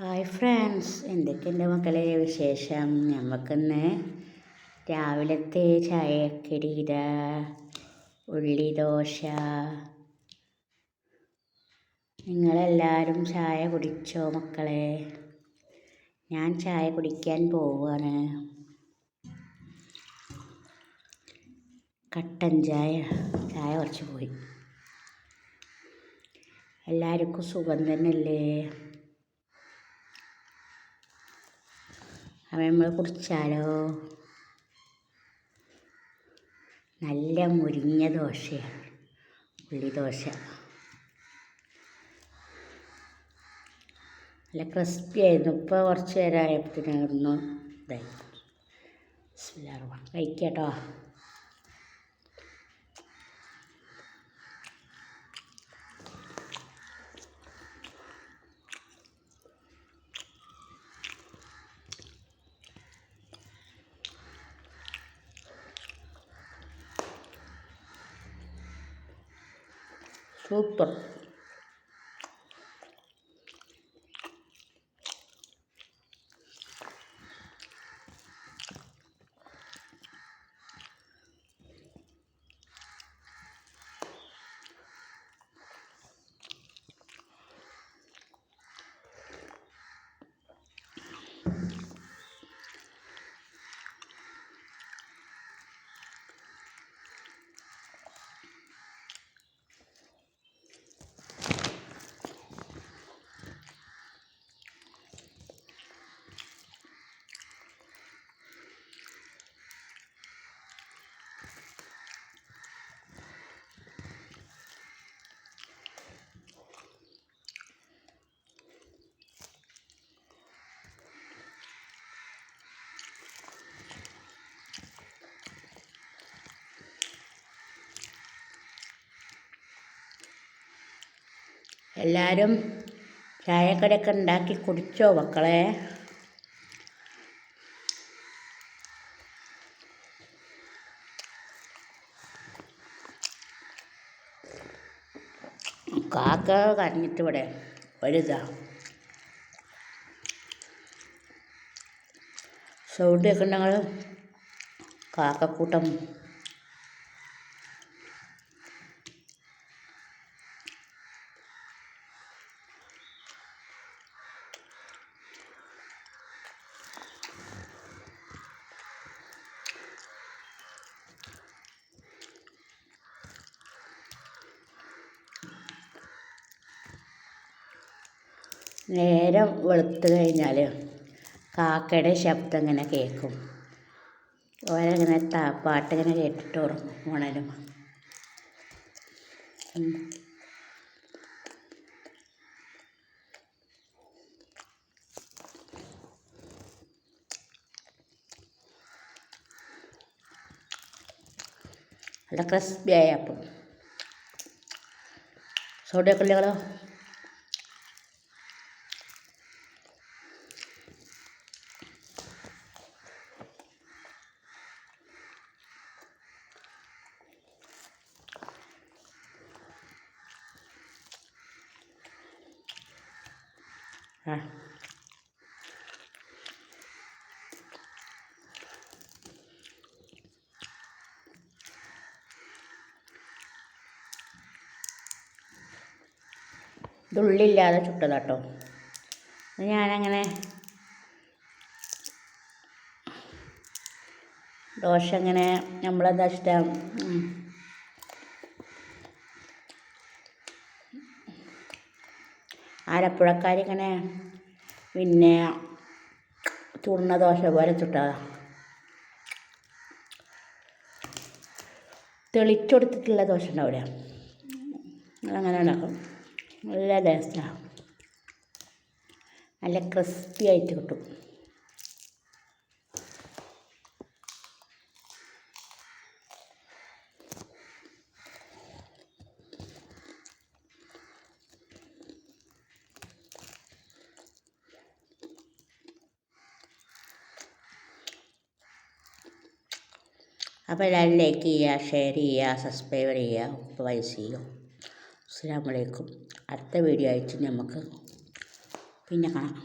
Hi friends എന്തൊക്കെയുണ്ട് മക്കളെ വിശേഷം? നമുക്കിന്ന് രാവിലത്തെ ചായക്കടി ഇതാ. ഉള്ളി ദോശ. നിങ്ങളെല്ലാവരും ചായ കുടിച്ചോ മക്കളെ? ഞാൻ ചായ കുടിക്കാൻ പോവുകയാണ് കട്ടൻ ചായ. ചായ കുറച്ച് പോയി. എല്ലാവർക്കും സുഖം തന്നെയല്ലേ? അപ്പം നമ്മൾ കുടിച്ചാലോ? നല്ല മുരിഞ്ഞ ദോശയാണ് ഉള്ളി ദോശ. നല്ല ക്രിസ്പി ആയിരുന്നു. ഇപ്പോൾ കുറച്ച് നേരമായപ്പോഴത്തേനും ഇതായി. കഴിക്കട്ടോ സൂപ്പർ എല്ലാവരും ചായക്കടയൊക്കെ ഉണ്ടാക്കി കുടിച്ചോ മക്കളെ? കാക്ക കരഞ്ഞിട്ട് ഇവിടെ വലുതാ. സൗണ്ട് കേൾക്കണ്ടങ്ങൾ കാക്കക്കൂട്ടം നേരം വെളുത്തു കഴിഞ്ഞാൽ കാക്കയുടെ ശബ്ദം ഇങ്ങനെ കേൾക്കും. ഓരങ്ങനെ താ പാട്ടിങ്ങനെ കേട്ടിട്ട് ഉറങ്ങും ഉണരും നല്ല ക്രിസ്പിയായി അപ്പം. സോഡിയൊക്കെ ഇല്ലകളോ ഇതുള്ളില്ലാതെ ചുട്ടതാട്ടോ ഞാനങ്ങനെ ദോശ അങ്ങനെ നമ്മളെന്താ ഇഷ്ടം? ആലപ്പുഴക്കാരിങ്ങനെ പിന്നെ ചുടുന്ന ദോശ പോലെ ചുട്ടതാണ് തെളിച്ചെടുത്തിട്ടുള്ള ദോശ ഉണ്ടാവില്ല അങ്ങനെ ഉണ്ടാക്കും. നല്ല ടേസ്റ്റാണ് നല്ല ക്രിസ്പി ആയിട്ട് കിട്ടും. അപ്പോൾ എല്ലാവരും ലൈക്ക് ചെയ്യുക ഷെയർ ചെയ്യുക സബ്സ്ക്രൈബ് ചെയ്യുക വൈസ് ചെയ്യുക. അസ്സാം വലൈക്കും അടുത്ത വീഡിയോ ആയിട്ട് നമുക്ക് പിന്നെ കാണാം.